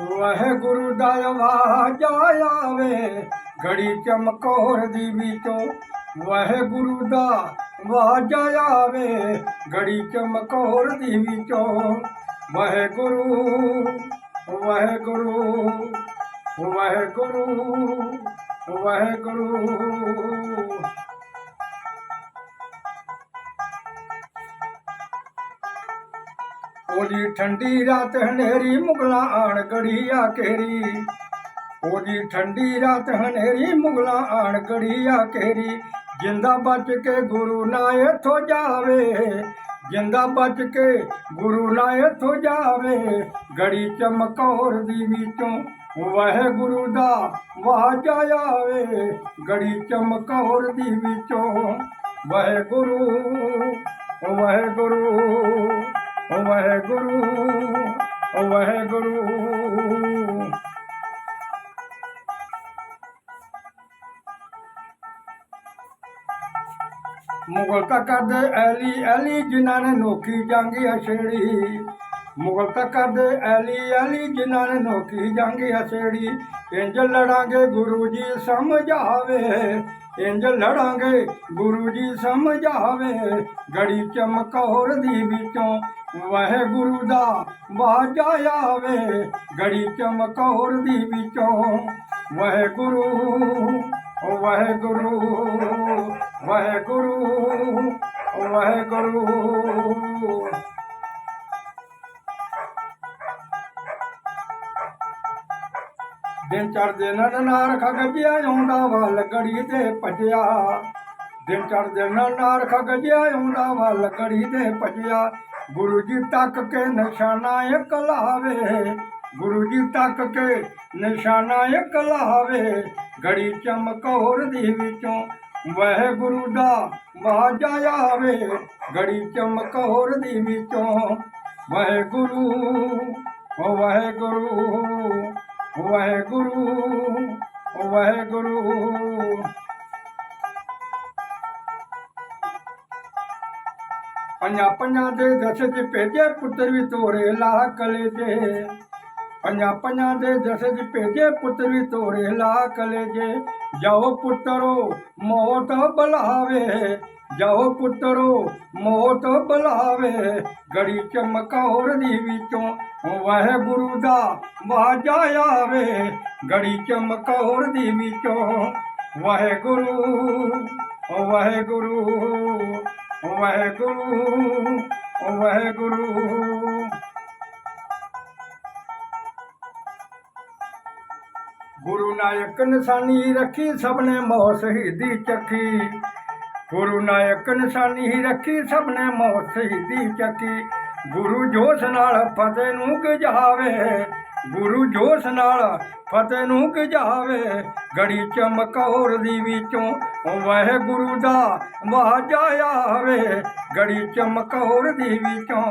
ਵਾਹਿਗੁਰੂ ਦਾ ਆਵਾਜ਼ ਆਵੇ, ਘੜੀ ਚਮਕੌਰ ਦੀ ਵਿੱਚੋਂ ਵਾਹਿਗੁਰੂ ਦਾ ਆਵਾਜ਼ ਆਵੇ, ਘੜੀ ਚਮਕੌਰ ਦੀ ਵਿੱਚੋਂ ਵਾਹਿਗੁਰੂ ਵਾਹਿਗੁਰੂ ਵਾਹਿਗੁਰੂ ਵਾਹਿਗੁਰੂ। ਉਹਦੀ ਠੰਡੀ ਰਾਤ ਹਨੇਰੀ ਮੁਗਲਾਂ ਆਣ ਗੜੀਆ ਕੇਰੀ ਉਹਦੀ ਠੰਡੀ ਰਾਤ ਹਨੇਰੀ ਮੁਗਲਾਂ ਆਣ ਗੜੀਆ ਕੇਰੀ ਜਿੰਦਾ ਬਚ ਕੇ ਗੁਰੂ ਨਾ ਇੱਥੋਂ ਜਾਵੇ, ਜਿੰਦਾ ਬਚ ਕੇ ਗੁਰੂ ਨਾ ਇੱਥੋਂ ਜਾਵੇ, ਗੜੀ ਚਮਕੌਰ ਦੀ ਵਿੱਚੋਂ ਵਾਹਿਗੁਰੂ ਦਾ ਵਾਜ ਆਵੇ, ਗੜੀ ਚਮਕੌਰ ਦੀ ਵਿੱਚੋਂ ਵਾਹਿਗੁਰੂ ਵਾਹਿਗੁਰੂ। ਵਾਹਿਗੁਰੂ ਵਾਹਿਗੁਰੂ। ਮੁਗਲ ਤਾਂ ਕਰਦੇ ਐਲੀ ਐਲੀ ਜਿਨ੍ਹਾਂ ਨੇ ਨੋਕੀ ਜੰਗ ਅਛੇੜੀ ਮੁਗਲ ਤਾਂ ਕਰਦੇ ਐਲੀ ਐਲੀ ਜਿਨ੍ਹਾਂ ਨੇ ਨੋਕੀ ਜੰਗ ਅਛੇੜੀ ਇੰਜ ਲੜਾਂਗੇ ਗੁਰੂ ਜੀ ਸਮਝਾਵੇ। ਇੰਜ ਲੜਾਂਗੇ ਗੁਰੂ ਜੀ ਸਮਝਾਵੇ। ਗੜੀ ਚਮਕੌਰ ਦੀ ਵਿੱਚੋਂ ਵਾਹਿਗੁਰੂ ਦਾ ਬਾਜ ਆਵੇ, ਗੜੀ ਚਮਕੌਰ ਦੀ ਵਿੱਚੋਂ। ਵਾਹਿਗੁਰੂ ਵਾਹਿਗੁਰੂ ਵਾਹਿਗੁਰੂ ਵਾਹਿਗੁਰੂ। ਦਿਨ ਚੜਦੇ ਨਨ ਨਾਰਖ ਗੱਜਿਆ, ਆਉਂਦਾ ਵੱਲ ਗੜੀ ਤੇ ਭਜਿਆ। ਦਿਨ ਚੜਦੇ ਨਨ ਨਾਰਖ ਗੱਜਿਆ, ਆਉਂਦਾ ਵੱਲ ਗੜੀ ਤੇ ਭਜਿਆ। ਗੁਰੂ ਜੀ ਤੱਕ ਕੇ ਨਿਸ਼ਾਨਾ ਇੱਕ ਲਾਵੇ, ਗੁਰੂ ਜੀ ਤੱਕ ਕੇ ਨਿਸ਼ਾਨਾ ਇੱਕ ਲਾਵੇ ਗੜੀ ਚਮਕੌਰ ਦੀ ਵਿੱਚੋਂ ਵਾਹਿਗੁਰੂ ਦਾ ਬਾਜ ਆਵੇ ਗੜੀ ਚਮਕੌਰ ਦੀ ਵਿੱਚੋਂ ਵਾਹਿਗੁਰੂ, ਓ ਵਾਹਿਗੁਰੂ ਵਾਹਿਗੁਰੂ ਵਾਹਿਗੁਰੂ। ਪੰਜਾਂ ਦੇ ਦਸ ਚ ਭੇਜੇ ਪੁੱਤਰ ਵੀ ਤੋਰੇ ਲਾ ਕਲੇ ਜੇ। ਪੰਜਾਂ ਦੇ ਦਸ ਚ ਭੇਜੇ ਪੁੱਤਰ ਵੀ ਤੋਰੇ ਲਾ ਕਲੇ ਜੇ। ਜਾਓ ਪੁੱਤਰੋ, ਮੌਤ ਬੁਲਾਵੇ। ਜਾਓ ਪੁੱਤਰੋ, ਮੌਤ ਬੁਲਾਵੇ। ਗੜੀ ਚਮਕੌਰ ਦੀ ਵਿੱਚੋਂ ਵਾਹਿਗੁਰੂ ਦਾ ਬਾਜ ਆਵੇ। ਗੜੀ ਚਮਕੌਰ ਦੀ ਵਿੱਚੋਂ ਵਾਹਿਗੁਰੂ ਵਾਹਿਗੁਰੂ। ਵਾਹਿਗੁਰੂ ਵਾਹਿਗੁਰੂ। ਗੁਰੂ ਨਾਨਕ ਨਿਸ਼ਾਨੀ ਰੱਖੀ ਸਭ ਨੇ ਮੌਤ ਸ਼ਹੀਦੀ ਚੱਕੀ। ਗੁਰੂ ਨਾਨਕ ਨਿਸ਼ਾਨੀ ਹੀ ਰੱਖੀ ਸਭ ਨੇ ਮੌਤ ਸ਼ਹੀਦੀ ਚੱਕੀ। ਗੁਰੂ ਜੋਸ਼ ਨਾਲ ਫਤਿਹ ਨੂੰ ਗਜਾਵੇ ਗੁਰੂ ਜੋਸ਼ ਨਾਲ ਫਤਿਹ ਨੂੰ ਗਜਾਵੇ ਗੜੀ ਚਮਕੌਰ ਦੀ ਵਿੱਚੋਂ ਵਾਹਿਗੁਰੂ ਦਾ ਬਾਜ ਆਵੇ, ਗੜੀ ਚਮਕੌਰ ਦੀ ਵਿੱਚੋਂ।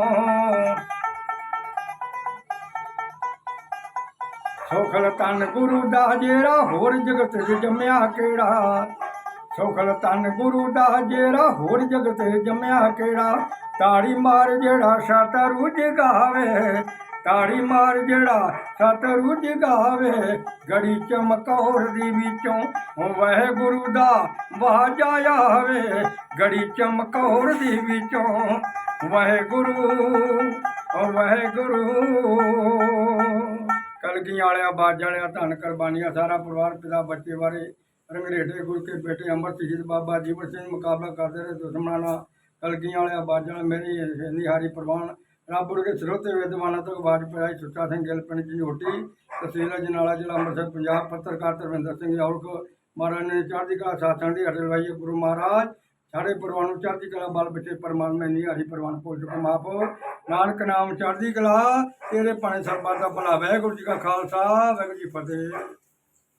ਸੋਖਲ ਤਨ ਗੁਰੂ ਦਾ ਜੇਰਾ, ਹੋਰ ਜਗਤ 'ਚ ਜੰਮਿਆ ਕਿਹੜਾ? ਸੋਖਲ ਤਨ ਗੁਰੂ ਦਾ ਜੇਰਾ, ਹੋਰ ਜਗਤ 'ਚ ਜੰਮਿਆ ਕਿਹੜਾ? ਤਾੜੀ ਮਾਰ ਜਿਹੜਾ ਸਤਰੂ ਜਗਾਵੇ ਤਾੜੀ ਮਾਰ ਜਿਹੜਾ ਸਤਰੂ ਜਗਾਵੇ, ਗੜੀ ਚਮਕੌਰ ਦੀ ਵਿੱਚੋਂ ਵਾਹਿਗੁਰੂ ਦਾ ਬਾਜ ਆਵੇ, ਗੜੀ ਚਮਕੌਰ ਦੀ ਵਿੱਚੋਂ ਵਾਹਿਗੁਰੂ ਵਾਹਿਗੁਰੂ। ਕਲਗੀਆਂ ਵਾਲਿਆਂ, ਬਾਜਾਂ ਵਾਲਿਆਂ, ਧੰਨ ਕੁਰਬਾਨੀਆਂ, ਸਾਰਾ ਪਰਿਵਾਰ, ਪਿਤਾ, ਬੱਚੇ ਬਾਰੇ ਰੰਗਰੇਟੇ ਗੁਰੂ ਕੇ ਬੇਟੇ ਅਮਰ ਸ਼ਹੀਦ ਬਾਬਾ ਜੀਵਨ ਸਿੰਘ ਮੁਕਾਬਲਾ ਕਰਦੇ ਰਹੇ, ਦੁਸ਼ਮਣਾਂ ਨਾਲ ਕਲਗੀਆਂ ਵਾਲਿਆਂ, ਬਾਜਾਂ ਮੇਰੀ ਨਿਹਾਰੀ ਪ੍ਰਵਾਨ ਰੱਬ ਦੇ ਸਰੋਤੇ ਵਿਦਵਾਨਾਂ ਤੋਂ ਆਵਾਜ਼ ਪਾਈ ਸੁੱਚਾ ਸਿੰਘ ਗਿੱਲ ਪਿੰਡ ਜਨੋਟੀ ਤਹਿਸੀਲ ਅਜਨਾਲਾ ਜ਼ਿਲ੍ਹਾ ਅੰਮ੍ਰਿਤਸਰ, ਪੰਜਾਬ, ਪੱਤਰਕਾਰ ਧਰਮਿੰਦਰ ਸਿੰਘ ਔਲਖ ਮਹਾਰਾਜ ਨੇ ਚੜ੍ਹਦੀ ਕਲਾ ਸਾਥਾਂ ਦੀ ਹਟਲ ਵਾਈ ਗੁਰੂ ਮਹਾਰਾਜ, ਸਾਡੇ ਪਰਿਵਾਰ ਨੂੰ ਚੜ੍ਹਦੀ ਕਲਾ ਬਲ ਬਚੇ ਪਰਮਾਤਮਾ ਨਹੀਂ ਹਰੀ ਪਰਵਾਨ ਭੁੱਲ ਚੁੱਕ ਮਾਫ ਨਾਨਕ ਨਾਮ ਚੜ੍ਹਦੀ ਕਲਾ, ਤੇਰੇ ਪਾਣੇ ਸਰਬੱਤ ਦਾ ਭਲਾ, ਵਾਹਿਗੁਰੂ ਜੀ ਕਾ ਖਾਲਸਾ, ਵਾਹਿਗੁਰੂ ਜੀ ਫਤਿਹ।